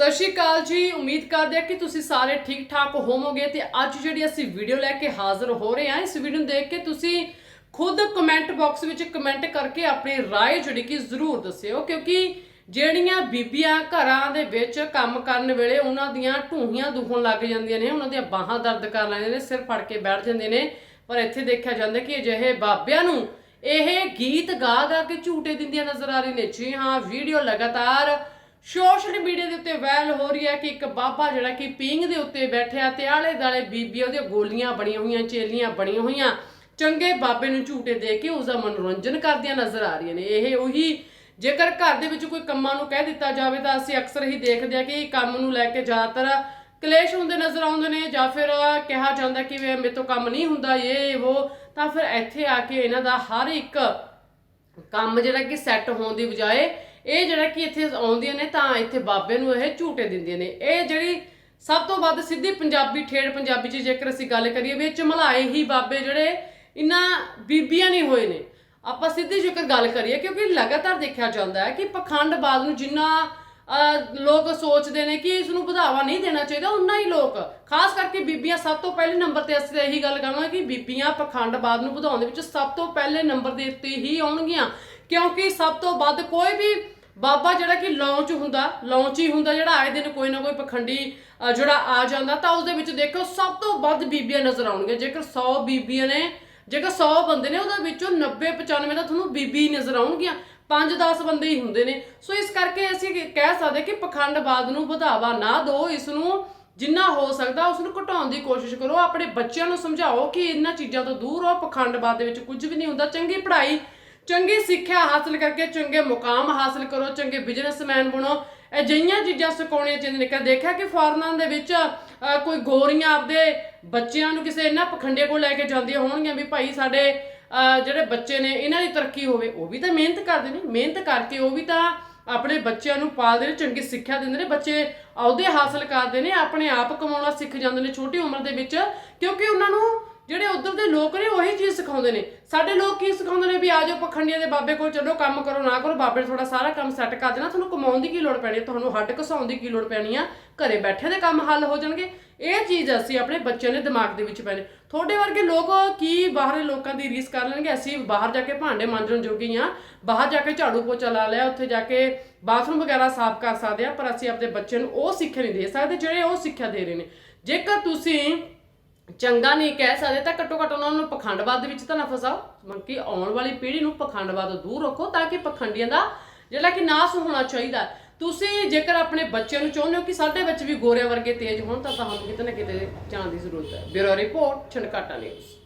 ਸਤਿ ਸ਼੍ਰੀ ਅਕਾਲ ਜੀ ਉਮੀਦ ਕਰਦੇ ਹਾਂ ਕਿ ਤੁਸੀਂ ਸਾਰੇ ਠੀਕ ਠਾਕ ਹੋਵੋਗੇ ਤੇ ਅੱਜ ਜਿਹੜੀ ਅਸੀਂ ਵੀਡੀਓ ਲੈ ਕੇ ਹਾਜ਼ਰ ਹੋ ਰਹੇ ਹਾਂ ਇਸ ਵੀਡੀਓ ਨੂੰ ਦੇਖ ਕੇ ਤੁਸੀਂ ਖੁਦ ਕਮੈਂਟ ਬਾਕਸ ਵਿੱਚ ਕਮੈਂਟ ਕਰਕੇ ਆਪਣੀ رائے ਜਿਹੜੀ ਕਿ ਜ਼ਰੂਰ ਦੱਸਿਓ ਕਿਉਂਕਿ ਜਿਹੜੀਆਂ ਬੀਬੀਆਂ ਘਰਾਂ ਦੇ ਵਿੱਚ ਕੰਮ ਕਰਨ ਵੇਲੇ ਉਹਨਾਂ ਦੀਆਂ ਢੂਹੀਆਂ ਦੁਖਣ ਲੱਗ ਜਾਂਦੀਆਂ ਨੇ ਉਹਨਾਂ ਦੀਆਂ ਬਾਹਾਂ ਦਰਦ ਕਰ ਲੈਂਦੀਆਂ ਨੇ ਸਿਰ ਫੜ ਕੇ ਬੈਠ ਜਾਂਦੇ ਨੇ ਪਰ ਇੱਥੇ ਦੇਖਿਆ ਜਾਂਦਾ ਕਿ ਅਜਿਹੇ ਬਾਬਿਆਂ ਨੂੰ ਇਹ ਗੀਤ ਗਾ ਗਾ ਕੇ ਝੂਟੇ ਦਿੰਦੀਆਂ ਨਜ਼ਰ ਆ ਰਹੀ ਨੇ ਜੀ ਹਾਂ ਵੀਡੀਓ ਲਗਾਤਾਰ ਸੋਸ਼ਲ ਮੀਡੀਆ ਦੇ ਉੱਤੇ ਵਾਇਰਲ ਹੋ ਰਹੀ ਹੈ ਕਿ ਇੱਕ ਬਾਬਾ ਜਿਹੜਾ ਕਿ ਪੀਂਗ ਦੇ ਉੱਤੇ ਬੈਠਿਆ ਤੇ ਆਲੇ ਦਾਲੇ ਬੀਬੀਆਂ ਉਹਦੀਆਂ ਗੋਲੀਆਂ ਬਣੀਆਂ ਹੋਈਆਂ, ਚੇਲੀਆਂ ਬਣੀਆਂ ਹੋਈਆਂ। ਚੰਗੇ ਬਾਬੇ ਨੂੰ ਝੂਟੇ ਦੇ ਕੇ ਉਸ ਦਾ ਮਨੋਰੰਜਨ ਕਰਦੀਆਂ ਨਜ਼ਰ ਆ ਰਹੀਆਂ ਨੇ। ਇਹ ਉਹੀ ਜੇਕਰ ਘਰ ਦੇ ਵਿੱਚ ਕੋਈ ਕੰਮਾਂ ਨੂੰ ਕਹਿ ਦਿੱਤਾ ਜਾਵੇ ਤਾਂ ਅਸੀਂ ਅਕਸਰ ਹੀ ਦੇਖਦੇ ਆ ਕਿ ਇਹ ਕੰਮ ਨੂੰ ਲੈ ਕੇ ਜ਼ਿਆਦਾਤਰ ਕਲੇਸ਼ ਹੁੰਦੇ ਨਜ਼ਰ ਆਉਂਦੇ ਨੇ ਜਾਂ ਫਿਰ ਕਿਹਾ ਜਾਂਦਾ ਕਿ ਮੇਰੇ ਤੋਂ ਕੰਮ ਨਹੀਂ ਹੁੰਦਾ, ਇਹ, ਉਹ, ਤਾਂ ਫਿਰ ਇੱਥੇ ਆ ਕੇ ਇਹਨਾਂ ਦਾ ਹਰ ਇੱਕ ਕੰਮ ਜਿਹੜਾ ਕਿ ਸੈੱਟ ਹੋਣ ਦੀ ਬਜਾਏ ਇਹ ਜਿਹੜਾ ਕਿ ਇੱਥੇ ਆਉਂਦੀਆਂ ਨੇ ਤਾਂ ਇੱਥੇ ਬਾਬੇ ਨੂੰ ਇਹ ਝੂਟੇ ਦਿੰਦੀਆਂ ਨੇ। ਇਹ ਜਿਹੜੀ ਸਭ ਤੋਂ ਵੱਧ ਸਿੱਧੀ ਪੰਜਾਬੀ ਠੇੜ ਪੰਜਾਬੀ 'ਚ ਜੇਕਰ ਅਸੀਂ ਗੱਲ ਕਰੀਏ ਵੀ ਇਹ ਚਮਲਾਏ ਹੀ ਬਾਬੇ ਜਿਹੜੇ ਇਨਾਂ ਬੀਬੀਆਂ ਨਹੀਂ ਹੋਏ ਨੇ। ਆਪਾਂ ਸਿੱਧੀ ਜੇਕਰ ਗੱਲ ਕਰੀਏ, ਕਿਉਂਕਿ ਲਗਾਤਾਰ ਦੇਖਿਆ ਜਾਂਦਾ ਹੈ ਕਿ ਪਖੰਡਬਾਜ਼ ਨੂੰ ਜਿੰਨਾ ਲੋਕ ਸੋਚਦੇ ਨੇ ਕਿ ਇਸ ਨੂੰ ਵਧਾਵਾ ਨਹੀਂ ਦੇਣਾ ਚਾਹੀਦਾ ਉਨਾ ਹੀ ਲੋਕ। ਖਾਸ ਕਰਕੇ ਬੀਬੀਆਂ ਸਭ ਤੋਂ ਪਹਿਲੇ ਨੰਬਰ ਤੇ ਅਸੀਂ ਇਹੀ ਗੱਲ ਕਰਾਂਗੇ ਕਿ ਬੀਬੀਆਂ ਪਖੰਡਬਾਜ਼ ਨੂੰ ਵਧਾਉਣ ਦੇ ਵਿੱਚ ਸਭ ਤੋਂ ਪਹਿਲੇ ਨੰਬਰ ਦੇ ਉੱਤੇ ਹੀ ਆਉਣਗੀਆਂ। ਕਿਉਂਕਿ ਸਭ ਤੋਂ ਵੱਧ ਕੋਈ ਵੀ ਬਾਬਾ ਜਿਹੜਾ ਕਿ ਲੌਂਚ ਹੁੰਦਾ ਲੌਂਚ ਹੀ ਹੁੰਦਾ ਜਿਹੜਾ ਆਏ ਦਿਨ ਕੋਈ ਨਾ ਕੋਈ ਪਖੰਡੀ ਜਿਹੜਾ ਆ ਜਾਂਦਾ, ਤਾਂ ਉਸ ਦੇ ਵਿੱਚ ਦੇਖੋ ਸਭ ਤੋਂ ਵੱਧ ਬੀਬੀਆਂ ਨਜ਼ਰ ਆਉਣਗੀਆਂ। ਜੇਕਰ 100 ਬੀਬੀਆਂ ਨੇ, ਜੇਕਰ 100 ਬੰਦੇ ਨੇ, ਉਹਦੇ ਵਿੱਚੋਂ 90 95 ਤਾਂ ਤੁਹਾਨੂੰ ਬੀਬੀ ਹੀ ਨਜ਼ਰ ਆਉਣਗੀਆਂ। 5-10 ਬੰਦੇ ਹੀ ਹੁੰਦੇ ਨੇ। ਸੋ ਇਸ ਕਰਕੇ ਅਸੀਂ ਕਹਿ ਸਕਦੇ ਕਿ ਪਖੰਡਬਾਦ ਨੂੰ ਵਧਾਵਾ ਨਾ ਦਿਓ, ਇਸ ਨੂੰ ਜਿੰਨਾ ਹੋ ਸਕਦਾ ਉਸ ਨੂੰ ਘਟਾਉਣ ਦੀ ਕੋਸ਼ਿਸ਼ ਕਰੋ। ਆਪਣੇ ਬੱਚਿਆਂ ਨੂੰ ਸਮਝਾਓ ਕਿ ਇਹਨਾਂ ਚੀਜ਼ਾਂ ਤੋਂ ਦੂਰ ਰਹੋ। ਪਖੰਡਵਾਦ ਦੇ ਵਿੱਚ ਕੁਝ ਵੀ ਨਹੀਂ ਹੁੰਦਾ। ਚੰਗੀ ਪੜ੍ਹਾਈ ਚੰਗੀ ਸਿੱਖਿਆ ਹਾਸਲ ਕਰਕੇ ਚੰਗੇ ਮੁਕਾਮ ਹਾਸਲ ਕਰੋ, ਚੰਗੇ ਬਿਜ਼ਨਸਮੈਨ ਬਣੋ। ਅਜਿਹੀਆਂ ਚੀਜ਼ਾਂ ਸਿਖਾਉਣੀਆਂ ਚਾਹੀਦੀਆਂ ਨੇ। ਕਿ ਦੇਖਿਆ ਕਿ ਫੋਰਨਾਂ ਦੇ ਵਿੱਚ ਕੋਈ ਗੋਰੀਆਂ ਆਪਦੇ ਬੱਚਿਆਂ ਨੂੰ ਕਿਸੇ ਇਹਨਾਂ ਪਖੰਡੇ ਕੋਲ ਲੈ ਕੇ ਜਾਂਦੀਆਂ ਹੋਣਗੀਆਂ ਵੀ ਭਾਈ ਸਾਡੇ ਜਿਹੜੇ ਬੱਚੇ ਨੇ, ਇਹਨਾਂ ਦੀ ਤਰੱਕੀ ਹੋਵੇ, ਉਹ ਵੀ ਤਾਂ ਮਿਹਨਤ ਕਰਦੇ ਨੇ। ਮਿਹਨਤ ਕਰਕੇ ਉਹ ਵੀ ਤਾਂ ਆਪਣੇ ਬੱਚਿਆਂ ਨੂੰ ਪਾਲਦੇ ਨੇ, ਚੰਗੀ ਸਿੱਖਿਆ ਦਿੰਦੇ ਨੇ। ਬੱਚੇ ਅਹੁਦੇ ਹਾਸਲ ਕਰਦੇ ਨੇ, ਆਪਣੇ ਆਪ ਕਮਾਉਣਾ ਸਿੱਖ ਜਾਂਦੇ ਨੇ ਛੋਟੀ ਉਮਰ ਦੇ ਵਿੱਚ। ਕਿਉਂਕਿ ਉਹਨਾਂ ਨੂੰ ਜਿਹੜੇ ਉਧਰ ਦੇ ਲੋਕ ਨੇ ਸਿਖਾਉਂਦੇ ਨੇ। ਸਾਡੇ ਲੋਕ ਕੀ ਸਿਖਾਉਂਦੇ ਨੇ ਵੀ ਆ ਪਖੰਡੀਆਂ ਦੇ ਬਾਬੇ ਕੋਲ ਚਲੋ, ਕੰਮ ਕਰੋ, ਨਾ ਕਰੋ, ਬਾਬੇ ਨੇ ਤੁਹਾਡਾ ਸਾਰਾ ਕੰਮ ਸੈੱਟ ਕਰ ਦੇਣਾ। ਤੁਹਾਨੂੰ ਕਮਾਉਣ ਦੀ ਕੀ ਲੋੜ ਪੈਣੀ ਤੁਹਾਨੂੰ ਹੱਡ ਘਸਾਉਣ ਦੀ ਕੀ ਲੋੜ ਪੈਣੀ ਆ? ਘਰੇ ਬੈਠੇ ਦੇ ਕੰਮ ਹੱਲ ਹੋ ਜਾਣਗੇ। ਇਹ ਚੀਜ਼ ਅਸੀਂ ਆਪਣੇ ਬੱਚਿਆਂ ਦੇ ਦਿਮਾਗ ਦੇ ਵਿੱਚ ਪੈਣੇ। ਤੁਹਾਡੇ ਵਰਗੇ ਲੋਕ ਕੀ ਬਾਹਰਲੇ ਲੋਕਾਂ ਦੀ ਰੀਸ ਕਰ ਲੈਣਗੇ? ਅਸੀਂ ਬਾਹਰ ਜਾ ਕੇ ਭਾਂਡੇ ਮਾਂਜਣ ਜੋਗੀ ਆ। ਬਾਹਰ ਜਾ ਕੇ ਝਾੜੂ ਪੋਚਾ ਲਾ ਲਿਆ, ਉੱਥੇ ਜਾ ਕੇ ਬਾਥਰੂਮ ਵਗੈਰਾ ਸਾਫ਼ ਕਰ ਸਕਦੇ ਆ, ਪਰ ਅਸੀਂ ਆਪਣੇ ਬੱਚਿਆਂ ਨੂੰ ਉਹ ਸਿੱਖਿਆ ਨਹੀਂ ਦੇ ਸਕਦੇ ਜਿਹੜੇ ਉਹ ਸਿੱਖਿਆ ਦੇ ਰਹੇ ਨੇ। ਜੇਕਰ ਤੁਸੀਂ ਚੰਗਾ ਨਹੀਂ ਕਹਿ ਸਕਦੇ, ਤਾਂ ਘੱਟੋ ਘੱਟ ਉਹਨਾਂ ਨੂੰ ਪਖੰਡਵਾਦ ਦੇ ਵਿੱਚ ਤਾਂ ਨਾ ਫਸਾਓ। ਬਲਕਿ ਆਉਣ ਵਾਲੀ ਪੀੜ੍ਹੀ ਨੂੰ ਪਖੰਡਵਾਦ ਤੋਂ ਦੂਰ ਰੱਖੋ, ਤਾਂ ਕਿ ਪਖੰਡੀਆਂ ਦਾ ਜਿਹੜਾ ਕਿ ਨਾਸ ਹੋਣਾ ਚਾਹੀਦਾ। ਤੁਸੀਂ ਜੇਕਰ ਆਪਣੇ ਬੱਚਿਆਂ ਨੂੰ ਚਾਹੁੰਦੇ ਹੋ ਕਿ ਸਾਡੇ ਬੱਚੇ ਵੀ ਗੋਰਿਆਂ ਵਰਗੇ ਤੇਜ਼ ਹੋਣ, ਤਾਂ ਤੁਹਾਨੂੰ ਕਿਤੇ ਨਾ ਕਿਤੇ ਜਾਣ ਦੀ ਜ਼ਰੂਰਤ ਹੈ। Bureau report Chhankata news.